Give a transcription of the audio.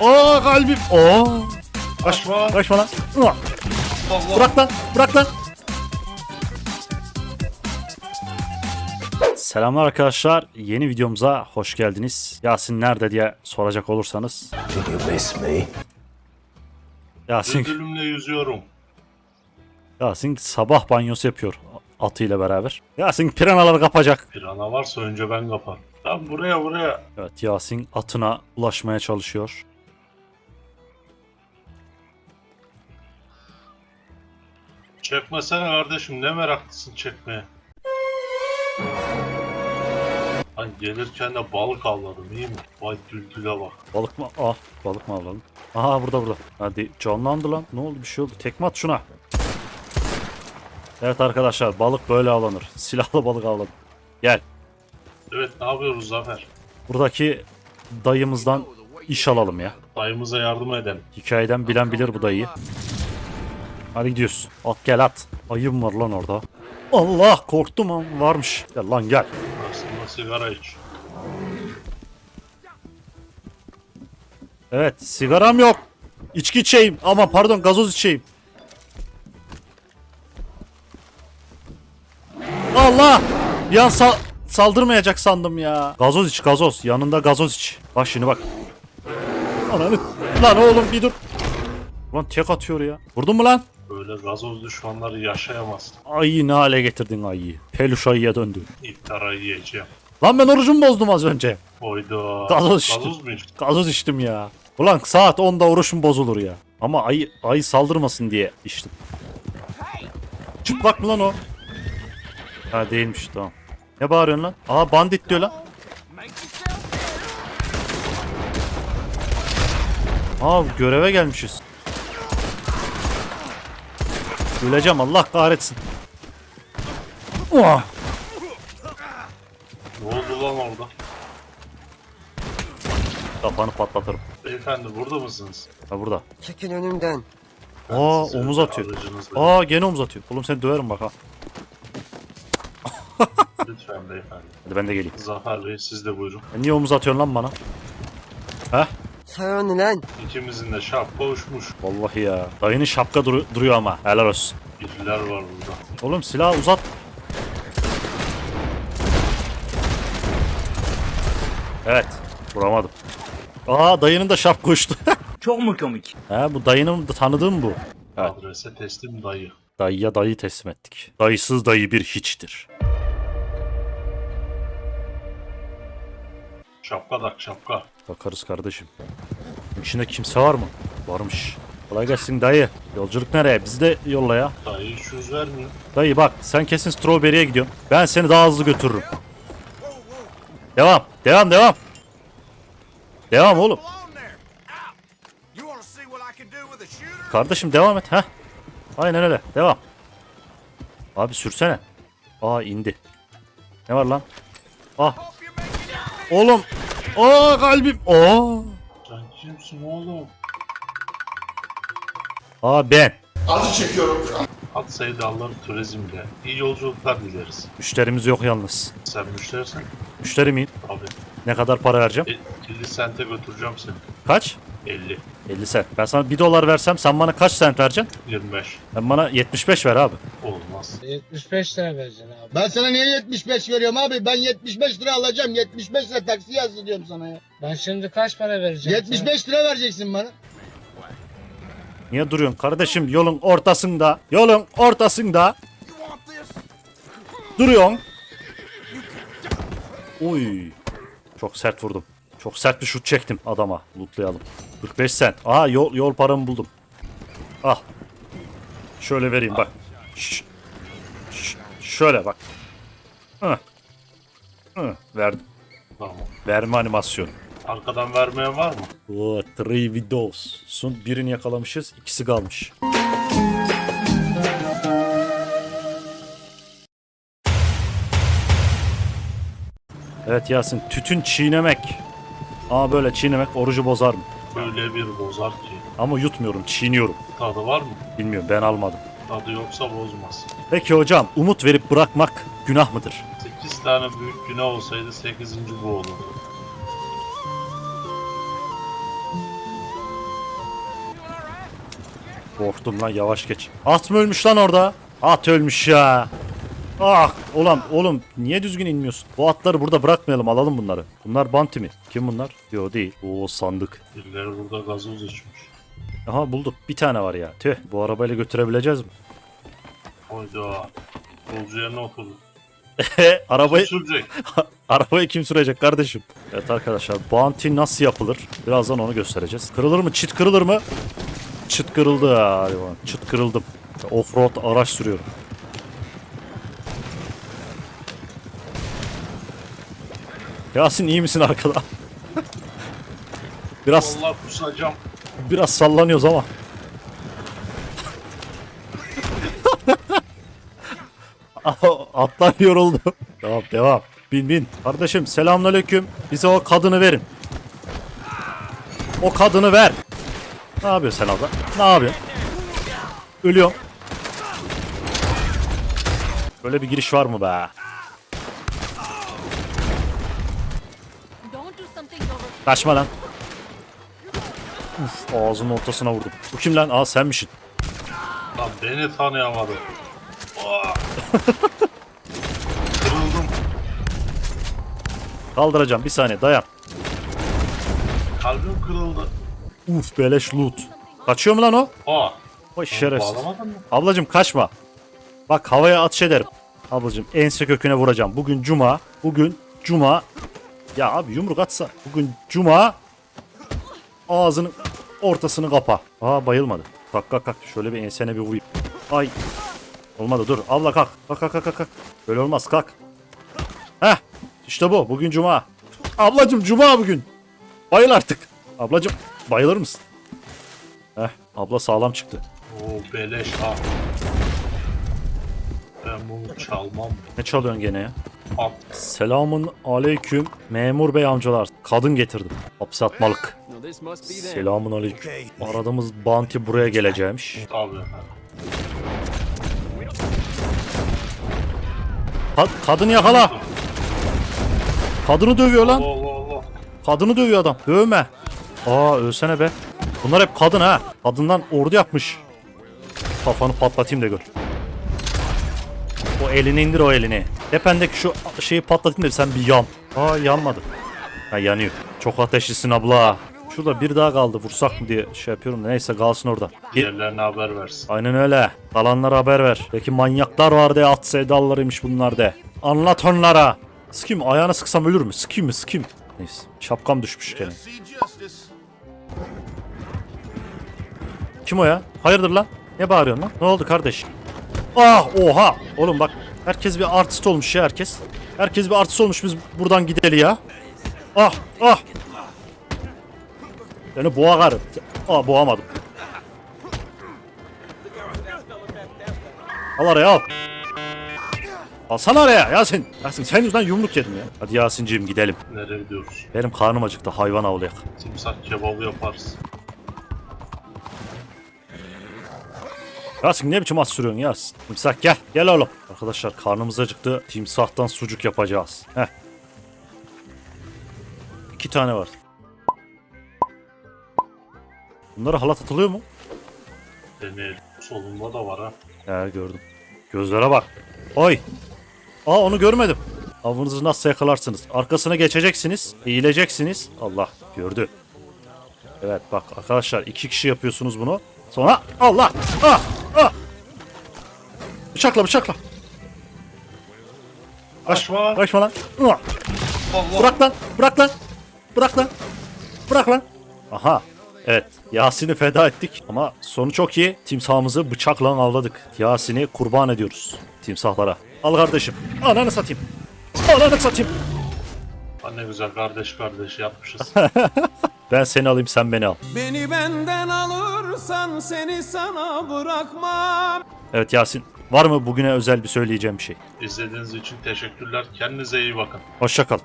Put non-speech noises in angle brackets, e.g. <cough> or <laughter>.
Aa kalbim. Oo. Kaç, Kaçma. kaçma lan. Uah. Allah. Bırak lan. Bırak lan. Selamlar arkadaşlar. Yeni videomuza hoş geldiniz. Yasin nerede diye soracak olursanız. Did you miss me? Yasin, Ödülümle yüzüyorum. Yasin sabah banyosu yapıyor atıyla beraber. Yasin piranaları kapacak. Pirana varsa önce ben kaparım. Lan buraya buraya. Evet Yasin atına ulaşmaya çalışıyor. Çekmesene kardeşim ne meraklısın çekmeye. Ay gelirken de balık avladım iyi mi? Vay düldüle bak. Balık mı? Ah balık mı avladın? Aha burada burada. Hadi canlandı lan. Ne oldu bir şey oldu. Tekme at şuna. Evet arkadaşlar balık böyle avlanır. <laughs> Silahlı balık avladım. Gel. Evet ne yapıyoruz Zafer? Buradaki dayımızdan iş alalım ya. Dayımıza yardım edelim. Hikayeden bilen bilir bu dayıyı. Hadi gidiyoruz. At gel at. Ayım var lan orada. Allah korktum ha. Varmış. Gel lan gel. Aslında sigara iç. Evet sigaram yok. İçki içeyim. Ama pardon gazoz içeyim. Allah! An sal- saldırmayacak sandım ya. Gazoz iç gazoz. Yanında gazoz iç. Bak şimdi bak. Ananı. Lan oğlum bir dur. Lan tek atıyor ya. Vurdun mu lan? Böyle gazoz düşmanları yaşayamaz. Ayıyı ne hale getirdin ayıyı. Peluş ayıya döndü. İftara yiyeceğim. Lan ben orucumu bozdum az önce. Oyda. Gazoz içtim. Gazoz mu içtin? Gazoz içtim ya. Ulan saat 10'da oruçum bozulur ya. Ama ayı, ayı saldırmasın diye içtim. Çıplak mı lan o? Ha değilmiş tamam. Ne bağırıyorsun lan? Aha bandit diyor lan. Aa göreve gelmişiz. Öleceğim Allah kahretsin. Uah! Ne oldu lan orada? Kafanı patlatırım. Beyefendi burada mısınız? Ha burada. Çekil önümden. Aa omuz atıyor. aracınızla- Aa gene omuz atıyor. Oğlum seni döverim bak ha. Lütfen beyefendi. Hadi ben de geleyim. Zafer Bey siz de buyurun. E niye omuz atıyorsun lan bana? Heh? Sana ne lan? İkimizin de şapka uçmuş. Vallahi ya. Dayının şapka duru- duruyor ama. Helal olsun. Biriler var burada. Oğlum silahı uzat. Evet. Vuramadım. Aa dayının da şapka uçtu. <laughs> Çok mu komik? He bu dayının da tanıdığım bu. Evet. Adrese teslim dayı. Dayıya dayı teslim ettik. Dayısız dayı bir hiçtir. Şapka tak şapka. Bakarız kardeşim. İçinde kimse var mı? Varmış. Kolay gelsin dayı. Yolculuk nereye? Bizi de yolla ya. Dayı hiç yüz vermiyor. Dayı bak sen kesin Strawberry'e gidiyorsun. Ben seni daha hızlı götürürüm. Devam. Devam devam. Devam oğlum. Kardeşim devam et. Heh. Aynen öyle. Devam. Abi sürsene. Aa indi. Ne var lan? Ah. Oğlum. Aa kalbim. Aa. Sen kimsin oğlum? Aa ben. At sevdaları turizmde. İyi yolculuklar dileriz. Müşterimiz yok yalnız. Sen müşterisin. Müşteri miyim? Abi. Ne kadar para vereceğim? e- 50 sente götüreceğim seni. Kaç? 50. 50 sent. Ben sana 1 dolar versem sen bana kaç sent vereceksin? 25. Sen bana 75 ver abi. Olmaz. 75 lira vereceksin abi. Ben sana niye 75 veriyorum abi? Ben 75 lira alacağım. 75 lira taksi yazdı diyorum sana ya. Ben şimdi kaç para vereceğim? 75 lira vereceksin bana. Niye duruyorsun kardeşim yolun ortasında? Yolun ortasında. Duruyorsun. Uy. Çok sert vurdum. Çok sert bir şut çektim adama. Lootlayalım. 45 sent. Aha yol, yol paramı buldum. Al. Şöyle vereyim bak. Ş- ş- şöyle bak. Hı. Hı. Verdim. Tamam. Verme animasyonu. Arkadan vermeye var mı? Oo, three videos. Son birini yakalamışız. ikisi kalmış. Evet Yasin tütün çiğnemek. Ama böyle çiğnemek orucu bozar mı? Böyle bir bozar ki. Ama yutmuyorum, çiğniyorum. Tadı var mı? Bilmiyorum ben almadım. Tadı yoksa bozmaz. Peki hocam umut verip bırakmak günah mıdır? 8 tane büyük günah olsaydı 8. bu olurdu. Korktum lan yavaş geç. At mı ölmüş lan orada? At ölmüş ya. Ah ulan oğlum niye düzgün inmiyorsun? Bu atları burada bırakmayalım alalım bunları. Bunlar Banti mi? Kim bunlar? Yo değil. Oo sandık. Birileri burada gazoz içmiş. Aha bulduk. Bir tane var ya. Tüh bu arabayla götürebileceğiz mi? Hayda. Yolcu yerine oturdu. <laughs> arabayı Sürecek. <laughs> arabayı kim sürecek kardeşim? Evet arkadaşlar Bounty nasıl yapılır? Birazdan onu göstereceğiz. Kırılır mı? Çit kırılır mı? Çıt kırıldı bakalım. Çıt kırıldım. Offroad araç sürüyorum. Yasin iyi misin arkada? <laughs> biraz Allah kusacağım. Biraz sallanıyoruz ama. <laughs> Atlar yoruldu. Tamam devam. Bin bin. Kardeşim selamünaleyküm. Bize o kadını verin. O kadını ver. Ne yapıyorsun sen orada? Ne yapıyorsun? Ölüyorum. Böyle bir giriş var mı be? Kaçma lan. Uf, ağzının ortasına vurdum. Bu kim lan? Aa senmişsin. Lan beni tanıyamadı. Aa! <laughs> Kırıldım. Kaldıracağım bir saniye dayan. Kalbim kırıldı. Uf beleş loot. Kaçıyor mu lan o? Aa. Vay şerefsiz. Bağlamadın mı? Ablacım kaçma. Bak havaya atış ederim. Ablacım ense köküne vuracağım. Bugün cuma. Bugün cuma. Ya abi yumruk atsa. Bugün cuma. Ağzının ortasını kapa. Aa bayılmadı. Kalk kalk kalk. Şöyle bir ensene bir vurayım. Ay. Olmadı dur. Abla kalk. Kalk kalk kalk kalk. Böyle olmaz kalk. Heh. İşte bu. Bugün cuma. Ablacım cuma bugün. Bayıl artık. Ablacım bayılır mısın? Heh. Abla sağlam çıktı. Oo beleş ha. Ben bunu çalmam. Ne çalıyorsun gene ya? Selamun aleyküm memur bey amcalar. Kadın getirdim. Hapse atmalık. Selamun aleyküm. Aradığımız bounty buraya geleceğimiş. Tabii. Ka- kadını yakala. Kadını dövüyor lan. Allah Allah Allah. Kadını dövüyor adam. Dövme. Aa ölsene be. Bunlar hep kadın ha. Kadından ordu yapmış. Kafanı patlatayım da gör. O elini indir o elini. Tependeki şu şeyi patlatayım da sen bir yan. Aa yanmadı. Ha yanıyor. Çok ateşlisin abla. Şurada bir daha kaldı vursak mı diye şey yapıyorum da neyse kalsın orada. Bir- Diğerlerine haber versin. Aynen öyle. Kalanlara haber ver. Peki manyaklar var de at sevdalarıymış bunlar de. Anlat onlara. Sıkayım ayağını sıksam ölür mü? Sıkayım mı? Sıkayım. Neyse. Şapkam düşmüş gene. Kim o ya? Hayırdır lan? Ne bağırıyorsun lan? Ne oldu kardeş? Ah oha. Oğlum bak herkes bir artist olmuş ya herkes. Herkes bir artist olmuş biz buradan gideli ya. Ah ah. Beni boğar. Ah boğamadım. Al araya al. Alsana araya Yasin. Yasin sen yüzünden yumruk yedim ya. Hadi Yasin'ciğim gidelim. Nereye gidiyoruz? Benim karnım acıktı hayvan avlayak. Timsah kebabı yaparız. Yasin ne biçim at sürüyorsun Yasin? Timsah gel. Gel oğlum. Arkadaşlar karnımız acıktı. Timsahtan sucuk yapacağız. Heh. İki tane var. Bunlara halat atılıyor mu? Deneyelim. Solunda da var ha. He gördüm. Gözlere bak. Oy. Aa onu görmedim. Avınızı nasıl yakalarsınız? Arkasına geçeceksiniz. Eğileceksiniz. Allah gördü. Evet bak arkadaşlar iki kişi yapıyorsunuz bunu. Sonra Allah. Ah, ah. Bıçakla bıçakla. Kaçma. Kaçma lan. Ah. Allah. Bırak lan. Bırak lan. Bırak lan. Bırak lan. Aha. Evet. Yasin'i feda ettik ama sonu çok iyi. Timsahımızı bıçakla avladık. Yasin'i kurban ediyoruz timsahlara. Al kardeşim. Ananı satayım. Ananı satayım. Ha, Ne güzel kardeş kardeş yapmışız. <laughs> Ben seni alayım sen beni al. Beni benden alırsan seni sana bırakmam. Evet Yasin. Var mı bugüne özel bir söyleyeceğim bir şey? İzlediğiniz için teşekkürler. Kendinize iyi bakın. Hoşça kal.